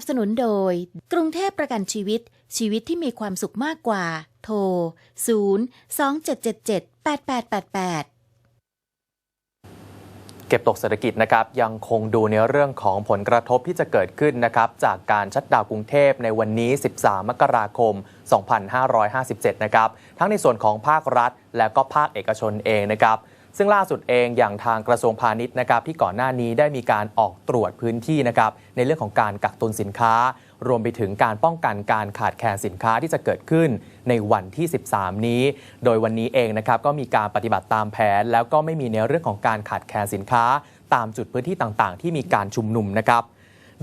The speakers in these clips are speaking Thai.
บสนุนโดย กรุงเทพประกันชีวิต ชีวิตที่มีความสุขมากกว่า โทร 0 2 7 7 7 8 8 8 8เก็บตกเศรษฐกิจนะครับยังคงดูในเรื่องของผลกระทบที่จะเกิดขึ้นนะครับจากการชัดดาวกรุงเทพในวันนี้ 13 มกราคม 2557 นะครับทั้งในส่วนของภาครัฐ และก็ภาคเอกชนเองนะครับ ซึ่งล่าสุดเองอย่างทางกระทรวงพาณิชย์นะครับที่ก่อนหน้านี้ได้มีการออกตรวจพื้นที่นะครับในเรื่องของการกักตุนสินค้า รวมไปถึงการป้องกันการขาดแคลนสินค้าที่จะเกิดขึ้นในวันที่ 13 นี้ โดยวันนี้เองนะครับก็มีการปฏิบัติตามแผน แล้วก็ไม่มีในเรื่องของการขาดแคลนสินค้า ตามจุดพื้นที่ต่างๆ ที่มีการชุมนุมนะครับ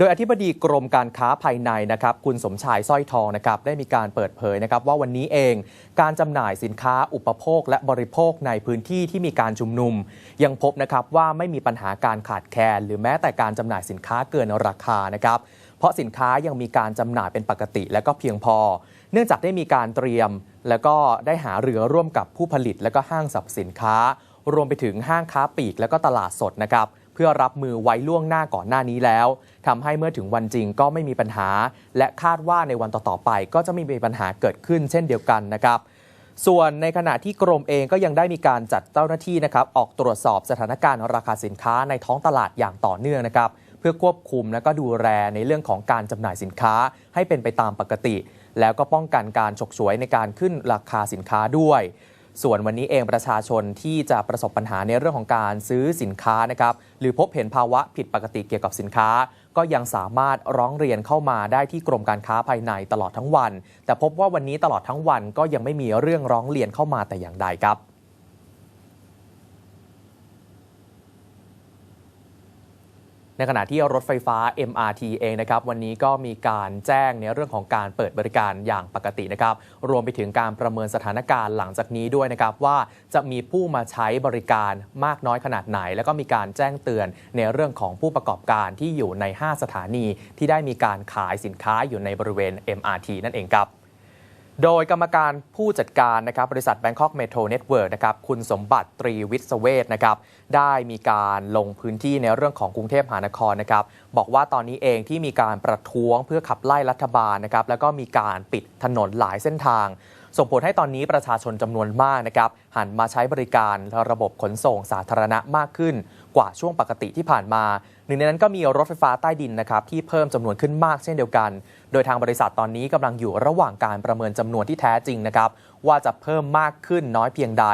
โดยอธิบดีกรมการค้าภายในนะครับคุณสมชายสร้อยทองนะครับได้มีการเปิดเผยนะครับว่าวันนี้เองการจำหน่ายสินค้าอุปโภคและบริโภคในพื้นที่ที่มีการชุมนุม ยังพบนะครับว่าไม่มีปัญหาการขาดแคลนหรือแม้แต่การจำหน่ายสินค้าเกินราคานะครับเพราะสินค้ายังมีการจำหน่ายเป็นปกติและก็เพียงพอ เนื่องจากได้มีการเตรียม แล้วก็ได้หาเรือร่วมกับผู้ผลิตและก็ห้างสรรพสินค้ารวมไปถึงห้างค้าปลีกและก็ตลาดสดนะครับ พื่อรับมือไว้ล่วงหน้าก่อนหน้านี้แล้วทำให้เมื่อถึงวันจริงก็ไม่มีปัญหา และคาดว่าในวันต่อๆไป ก็จะไม่มีปัญหาเกิดขึ้นเช่นเดียวกันนะครับส่วนในขณะที่กรมเองก็ยังได้มีการจัดเจ้าหน้าที่นะครับออกตรวจสอบสถานการณ์ราคาสินค้าในท้องตลาดอย่างต่อเนื่องนะครับเพื่อควบคุมและก็ดูแลในเรื่องของการจำหน่ายสินค้าให้เป็นไปตามปกติ แล้วก็ป้องกันการฉกฉวยในการขึ้นราคาสินค้าด้วย ส่วนวันนี้เองประชาชนที่จะประสบปัญหาในเรื่องของการซื้อสินค้านะครับหรือพบเห็นภาวะผิดปกติเกี่ยวกับสินค้า ก็ยังสามารถร้องเรียนเข้ามาได้ที่กรมการค้าภายในตลอดทั้งวัน แต่พบว่าวันนี้ตลอดทั้งวันก็ยังไม่มีเรื่องร้องเรียนเข้ามาแต่อย่างใดครับ ในขณะที่รถไฟฟ้า MRT เองนะครับวันนี้ก็มีการแจ้งในเรื่องของการเปิดบริการอย่างปกตินะครับรวมไปถึงการประเมินสถานการณ์หลังจากนี้ด้วยนะครับว่าจะมีผู้มาใช้บริการมากน้อยขนาดไหน แล้วก็มีการแจ้งเตือนในเรื่องของผู้ประกอบการที่อยู่ใน 5 สถานีที่ได้มีการขายสินค้าอยู่ในบริเวณ MRT นั่นเองครับ โดยกรรมการผู้จัดการนะครับบริษัท Bangkok Metro Network นะครับคุณสมบัติตรีวิศเวศนะครับได้มีการลงพื้นที่ในเรื่องของกรุงเทพมหานครนะครับบอกว่าตอนนี้เองที่มีการประท้วงเพื่อขับไล่รัฐบาลนะครับแล้วก็มีการปิดถนนหลายเส้นทาง ส่งผลให้ตอนนี้ประชาชนจำนวนมากนะครับหันมาใช้บริการระบบขนส่งสาธารณะมากขึ้น กว่าช่วงปกติที่ผ่านมา หนึ่งในนั้นก็มีรถไฟฟ้าใต้ดินนะครับที่เพิ่มจำนวนขึ้นมากเช่นเดียวกัน โดยทางบริษัทตอนนี้กำลังอยู่ระหว่างการประเมินจำนวนที่แท้จริงนะครับว่าจะเพิ่มมากขึ้นน้อยเพียงใด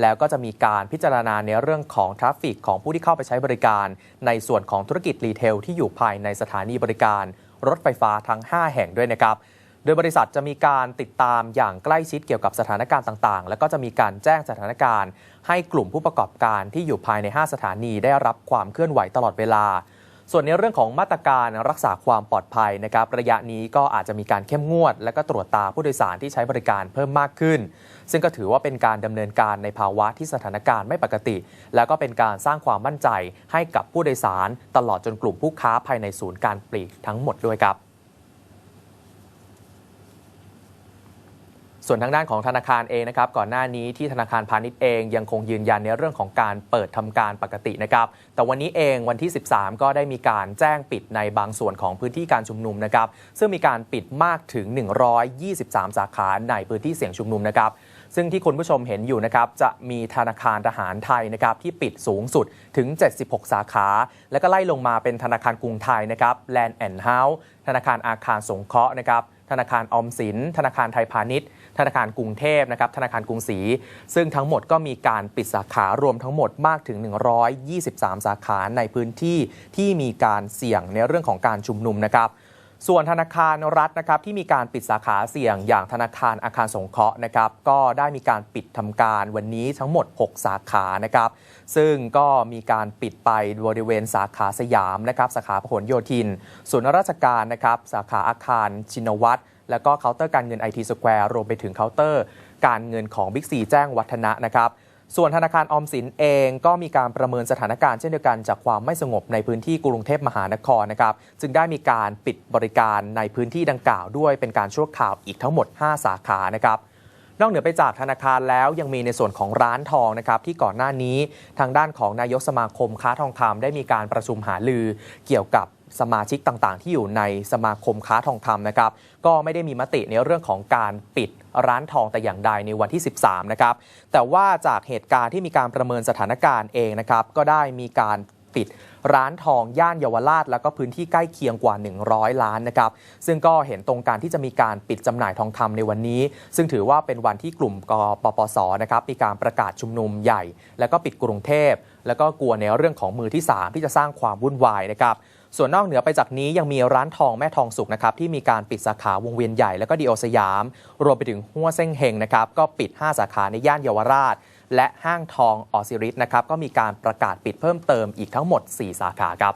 แล้วก็จะมีการพิจารณาในเรื่องของทราฟฟิกของผู้ที่เข้าไปใช้บริการ ในส่วนของธุรกิจรีเทลที่อยู่ภายในสถานีบริการรถไฟฟ้าทั้ง 5 แห่งด้วยนะครับ โดยบริษัทจะมีการติดตามอย่างใกล้ชิดเกี่ยวกับสถานการณ์ต่าง ๆ แล้วก็จะมีการแจ้งสถานการณ์ ให้กลุ่มผู้ประกอบการที่อยู่ภายใน 5 สถานีได้รับความเคลื่อนไหวตลอดเวลา ส่วนในเรื่องของมาตรการรักษาความปลอดภัยนะครับ ระยะนี้ก็อาจจะมีการเข้มงวด และก็ตรวจตาผู้โดยสารที่ใช้บริการเพิ่มมากขึ้น ซึ่งก็ถือว่าเป็นการดำเนินการในภาวะที่สถานการณ์ไม่ปกติ แล้วก็เป็นการสร้างความมั่นใจให้กับผู้โดยสาร ตลอดจนกลุ่มผู้ค้าภายในศูนย์การปลีกทั้งหมดด้วยครับ ส่วนทางด้านของธนาคารเองนะครับก่อนหน้านี้ที่ธนาคารพาณิชย์เองยังคงยืนยันในเรื่องของการเปิดทำการปกตินะครับแต่วันนี้เองวันที่ 13 ก็ได้มีการแจ้งปิดในบางส่วนของพื้นที่การชุมนุมนะครับซึ่งมีการปิดมากถึง 123 สาขาในพื้นที่เสี่ยงชุมนุมนะครับซึ่งที่คุณผู้ชมเห็นอยู่นะครับจะมีธนาคารทหารไทยนะครับที่ปิดสูงสุดถึง 76 สาขา แล้วก็ไล่ลงมาเป็นธนาคารกรุงไทยนะครับแลนด์แอนด์เฮาส์ธนาคารอาคารสงเคราะห์นะครับ ธนาคารออมสิน ธนาคารไทยพาณิชย์ ธนาคารกรุงเทพนะครับธนาคารกรุงศรีซึ่งทั้งหมดก็มีการปิดสาขารวมทั้งหมดมากถึง 123 สาขาในพื้นที่ที่มีการเสี่ยงในเรื่องของการชุมนุมนะครับ ส่วนธนาคารรัฐนะครับที่มีการปิดสาขาเสี่ยงอย่างธนาคารอาคารสงเคราะห์นะครับก็ได้มีการปิดทำการวันนี้ทั้งหมด 6 สาขานะครับซึ่งก็มีการปิดไปบริเวณสาขาสยามนะครับสาขาพหลโยธินส่วนย์ราชการนะครับสาขาอาคารชินวัตรแล้วก็เคาน์เตอร์การเงินไอทีสแควร์รวมไปถึงเคาน์เตอร์การเงินของบิ๊กซีแจ้งวัฒนะนะครับ ส่วนธนาคารออมสินเองก็มีการประเมินสถานการณ์เช่นเดียวกันจากความไม่สงบในพื้นที่กรุงเทพมหานครนะครับ จึงได้มีการปิดบริการในพื้นที่ดังกล่าวด้วยเป็นการชั่วคราวอีกทั้งหมด 5 สาขานะครับนอกเหนือไปจากธนาคารแล้วยังมีในส่วนของร้านทองนะครับที่ก่อนหน้านี้ทางด้านของนายกสมาคมค้าทองคำได้มีการประชุมหาลือเกี่ยวกับ สมาชิกต่างๆ ที่อยู่ในสมาคมค้าทองคำนะครับ ก็ไม่ได้มีมติในเรื่องของการปิดร้านทองแต่อย่างใดในวันที่ 13 นะครับ แต่ว่าจากเหตุการณ์ที่มีการประเมินสถานการณ์เองนะครับ ก็ได้มีการปิดร้านทองย่านเยาวราช แล้วก็พื้นที่ใกล้เคียงกว่า 100 ล้านนะครับ ซึ่งก็เห็นตรงการที่จะมีการปิดจำหน่ายทองคำในวันนี้ ซึ่งถือว่าเป็นวันที่กลุ่มกปปสนะครับมีการประกาศชุมนุมใหญ่ แล้วก็ปิดกรุงเทพ แล้วก็กลัวในเรื่องของมือที่ 3 ที่จะสร้างความวุ่นวายนะครับ ส่วนนอกเหนือไปจากนี้ยังมีร้านทองแม่ทองสุกนะครับที่มีการปิดสาขาวงเวียนใหญ่แล้วก็ดีโอสยาม รวมไปถึงหัวเส้งเฮงนะครับก็ปิด 5 สาขาในย่านเยาวราช และห้างทองออซิริสนะครับก็มีการประกาศปิดเพิ่มเติมอีกทั้งหมด 4 สาขาครับ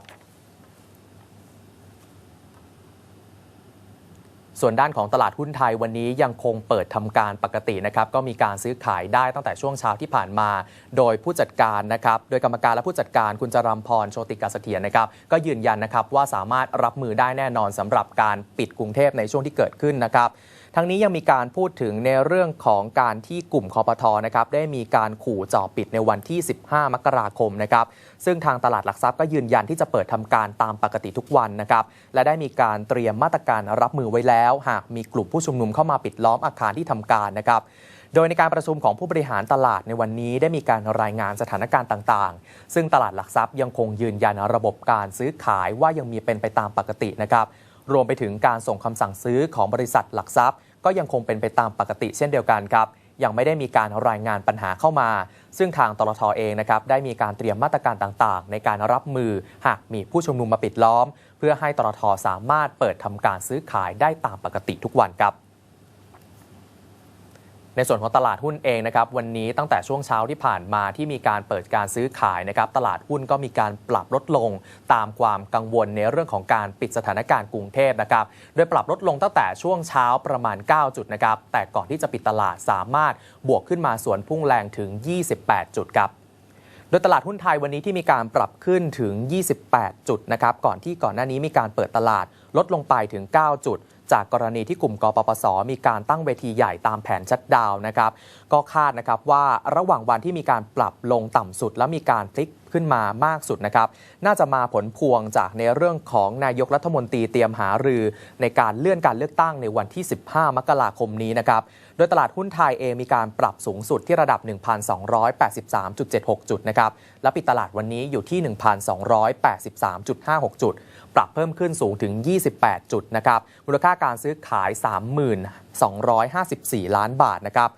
ส่วนด้านของตลาดหุ้นไทยวันนี้ยังคงเปิดทำการปกตินะครับก็มีการซื้อขายได้ตั้งแต่ช่วงเช้าที่ผ่านมา โดยผู้จัดการนะครับโดยกรรมการและผู้จัดการคุณจรัมพรโชติกาเสถียรนะครับก็ยืนยันนะครับว่าสามารถรับมือได้แน่นอนสำหรับการปิดกรุงเทพในช่วงที่เกิดขึ้นนะครับ ทั้งนี้ยังมีการพูดถึงในเรื่องของการที่กลุ่มคอปทนะครับได้มีการขู่จ่อปิดในวันที่ 15 มกราคมนะครับซึ่งทางตลาดหลักทรัพย์ก็ยืนยันที่จะเปิดทำการตามปกติทุกวันนะครับและได้มีการเตรียมมาตรการรับมือไว้แล้ว หากมีกลุ่มผู้ชุมนุมเข้ามาปิดล้อมอาคารที่ทำการนะครับโดยในการประชุมของผู้บริหารตลาดในวันนี้ได้มีการรายงานสถานการณ์ต่างๆ ซึ่งตลาดหลักทรัพย์ยังคงยืนยันระบบการซื้อขายว่ายังมีเป็นไปตามปกตินะครับ รวมไปถึงการส่งคำสั่งซื้อของบริษัทหลักทรัพย์ ก็ยังคงเป็นไปตามปกติเช่นเดียวกันครับยังไม่ได้มีการรายงานปัญหาเข้ามา ซึ่งทางตลทเองนะครับได้มีการเตรียมมาตรการต่างๆ ในการรับมือหากมีผู้ชุมนุมมาปิดล้อม เพื่อให้ตลทสามารถเปิดทำการซื้อขายได้ตามปกติทุกวันครับ ในส่วนของตลาดหุ้นเองนะครับวันนี้ตั้งแต่ช่วงเช้าที่ผ่านมาที่มีการเปิดการซื้อขายนะครับตลาดหุ้นก็มีการปรับลดลงตามความกังวลในเรื่องของการปิดสถานการณ์กรุงเทพนะครับโดยปรับลดลงตั้งแต่ช่วงเช้าประมาณ 9 จุดนะครับแต่ก่อนที่จะปิดตลาดสามารถบวกขึ้นมาสวนพุ่งแรงถึง 28 จุดครับโดยตลาดหุ้นไทยวันนี้ที่มีการปรับขึ้นถึง 28 จุดนะครับ ก่อนที่ก่อนหน้านี้มีการเปิดตลาดลดลงไปถึง 9 จุด จากกรณีที่กลุ่มกปปส มีการตั้งเวทีใหญ่ตามแผนชัดดาวนะครับ ก็คาดนะครับว่าระหว่างวันที่มีการปรับลงต่ำสุดและมีการพลิก ขึ้นมามากสุดนะครับ น่าจะมาผลพวงจากในเรื่องของนายกรัฐมนตรีเตรียมหารือในการเลื่อนการเลือกตั้งในวันที่ 15 มกราคมนี้นะครับโดยตลาดหุ้นไทยเองมีการปรับสูงสุดที่ระดับ 1,283.76 จุดนะครับและปิดตลาดวันนี้อยู่ที่ 1,283.56 จุด ปรับเพิ่มขึ้นสูงถึง 28 จุดนะครับมูลค่าการซื้อขาย30,254 ล้านบาทนะครับ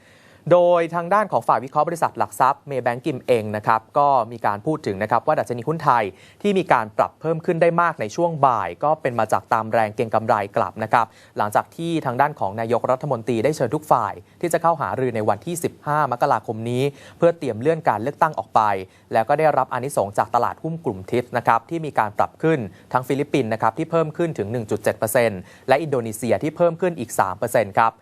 โดยทางด้านของฝ่ายวิเคราะห์บริษัทหลักทรัพย์เมย์แบงกิมเองนะครับก็มีการพูดถึงนะครับว่าดัชนีหุ้นไทยที่มีการปรับเพิ่มขึ้นได้มากในช่วงบ่าย ก็เป็นมาจากตามแรงเก็งกำไรกลับนะครับหลังจากที่ทางด้านของนายกรัฐมนตรีได้เชิญทุกฝ่าย ที่จะเข้าหารือในวันที่ 15 มกราคมนี้ เพื่อเตรียมเลื่อนการเลือกตั้งออกไป แล้วก็ได้รับอนิสงจากตลาดหุ้นกลุ่มทิศนะครับที่มีการปรับขึ้นทั้งฟิลิปปินส์นะครับที่เพิ่มขึ้นถึง 1.7%และอินโดนีเซียที่เพิ่มขึ้นอีก 3%ครับ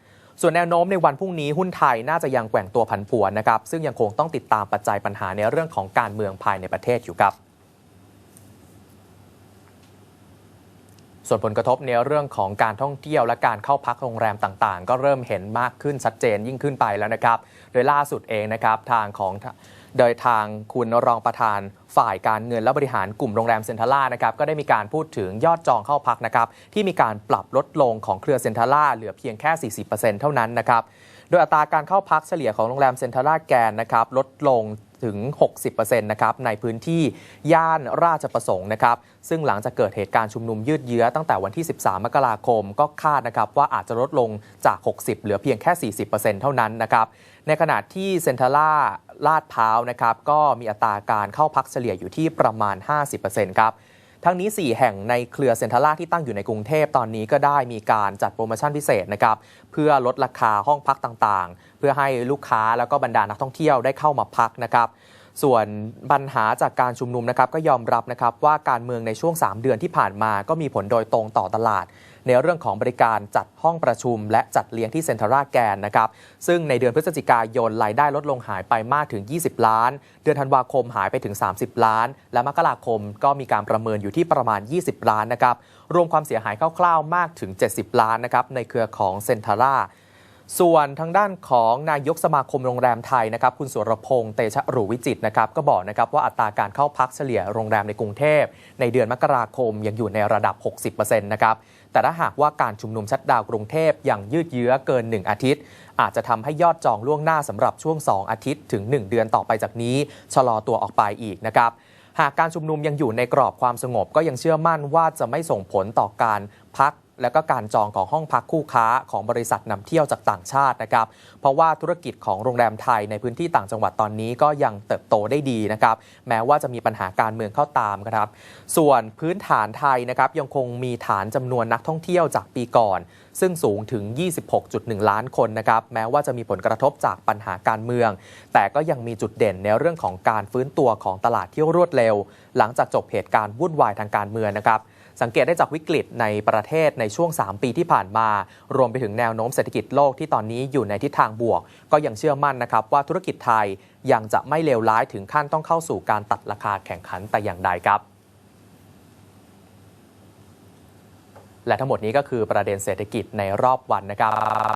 ส่วนแนวโน้มในวันพรุ่งนี้หุ้นไทยน่าจะยังแกว่งตัวผันผวนนะครับ ซึ่งยังคงต้องติดตามปัจจัยปัญหาในเรื่องของการเมืองภายในประเทศอยู่ครับ ส่วนผลกระทบในเรื่องของการท่องเที่ยวและการเข้าพักโรงแรมต่างๆ ก็เริ่มเห็นมากขึ้นชัดเจนยิ่งขึ้นไปแล้วนะครับ โดยล่าสุดเองนะครับทางของ โดยทางคุณรองประธานฝ่ายการเงินและบริหารกลุ่มโรงแรมเซ็นทรัลล่านะครับก็ได้มีการพูดถึงยอดจองเข้าพักนะครับที่มีการปรับลดลงของเครือเซ็นทรัลล่าเหลือเพียงแค่ 40%เท่านั้นนะครับโดยอัตราการเข้าพักเฉลี่ยของโรงแรมเซ็นทรัลล่าแกนนะครับลดลง ถึง 60%นะครับในพื้นที่ย่านราชประสงค์นะครับซึ่งหลังจากเกิดเหตุการณ์ชุมนุมยืดเยื้อตั้งแต่วันที่ 13 มกราคม ก็คาดนะครับว่าอาจจะลดลงจาก 60 เหลือเพียงแค่ 40%เท่านั้นนะครับในขณะที่เซ็นทรัลล่าลาดพร้าวนะครับก็มีอัตราการเข้าพักเฉลี่ยอยู่ที่ประมาณ 50%ครับ ทั้งนี้ 4 แห่งในเครือเซ็นทรัลล่าที่ตั้งอยู่ในกรุงเทพตอนนี้ก็ได้มีการจัดโปรโมชั่นพิเศษนะครับเพื่อลดราคาห้องพักต่างๆ เพื่อให้ลูกค้าแล้วก็บรรดานักท่องเที่ยวได้เข้ามาพักนะครับส่วนปัญหาจากการชุมนุมนะครับก็ยอมรับนะครับว่าการเมืองในช่วง 3 เดือนที่ผ่านมาก็มีผลโดยตรงต่อตลาด ในเรื่องของบริการจัดห้องประชุม และจัดเลี้ยงที่เซ็นทรัลลาแกนนะครับ ซึ่งในเดือนพฤศจิกายนรายได้ลดลงหายไปมากถึง 20 ล้าน เดือนธันวาคมหายไปถึง 30 ล้าน และมกราคมก็มีการประเมินอยู่ที่ประมาณ 20 ล้านนะครับ รวมความเสียหายคร่าวๆมากถึง 70 ล้านนะครับในเครือของเซ็นทรัลลาส่วนทางด้านของนายกสมาคมโรงแรมไทยนะครับ คุณสุรพงษ์เตชะหรูวิจิตนะครับ ก็บอกนะครับว่าอัตราการเข้าพักเฉลี่ยโรงแรมในกรุงเทพ ในเดือนมกราคมยังอยู่ในระดับ 60%นะครับ แต่ถ้าหากว่าการชุมนุมชัดดาวกรุงเทพยังยืดเยื้อเกิน 1 อาทิตย์ อาจจะทำให้ยอดจองล่วงหน้าสำหรับช่วง 2 อาทิตย์ถึง 1 เดือนต่อไปจากนี้ ชะลอตัวออกไปอีกนะครับหากการชุมนุมยังอยู่ในกรอบความสงบก็ยังเชื่อมั่นว่าจะไม่ส่งผลต่อการพัก และก็การจองของห้องพักคู่ค้าของบริษัทนำเที่ยวจากต่างชาตินะครับ เพราะว่าธุรกิจของโรงแรมไทยในพื้นที่ต่างจังหวัดตอนนี้ก็ยังเติบโตได้ดีนะครับ แม้ว่าจะมีปัญหาการเมืองเข้าตามครับ ส่วนพื้นฐานไทยนะครับยังคงมีฐานจำนวนนักท่องเที่ยวจากปีก่อน ซึ่งสูงถึง 26.1 ล้านคนนะครับ แม้ว่าจะมีผลกระทบจากปัญหาการเมือง แต่ก็ยังมีจุดเด่นในเรื่องของการฟื้นตัวของตลาดที่รวดเร็ว หลังจากจบเหตุการณ์วุ่นวายทางการเมืองนะครับ สังเกตได้จากวิกฤตในประเทศในช่วง 3 ปีที่ผ่านมา รวมไปถึงแนวโน้มเศรษฐกิจโลกที่ตอนนี้อยู่ในทิศทางบวก ก็ยังเชื่อมั่นนะครับว่าธุรกิจไทยยังจะไม่เลวร้ายถึงขั้นต้องเข้าสู่การตัดราคาแข่งขันแต่อย่างใดครับ และทั้งหมดนี้ก็คือประเด็นเศรษฐกิจในรอบวันนะครับ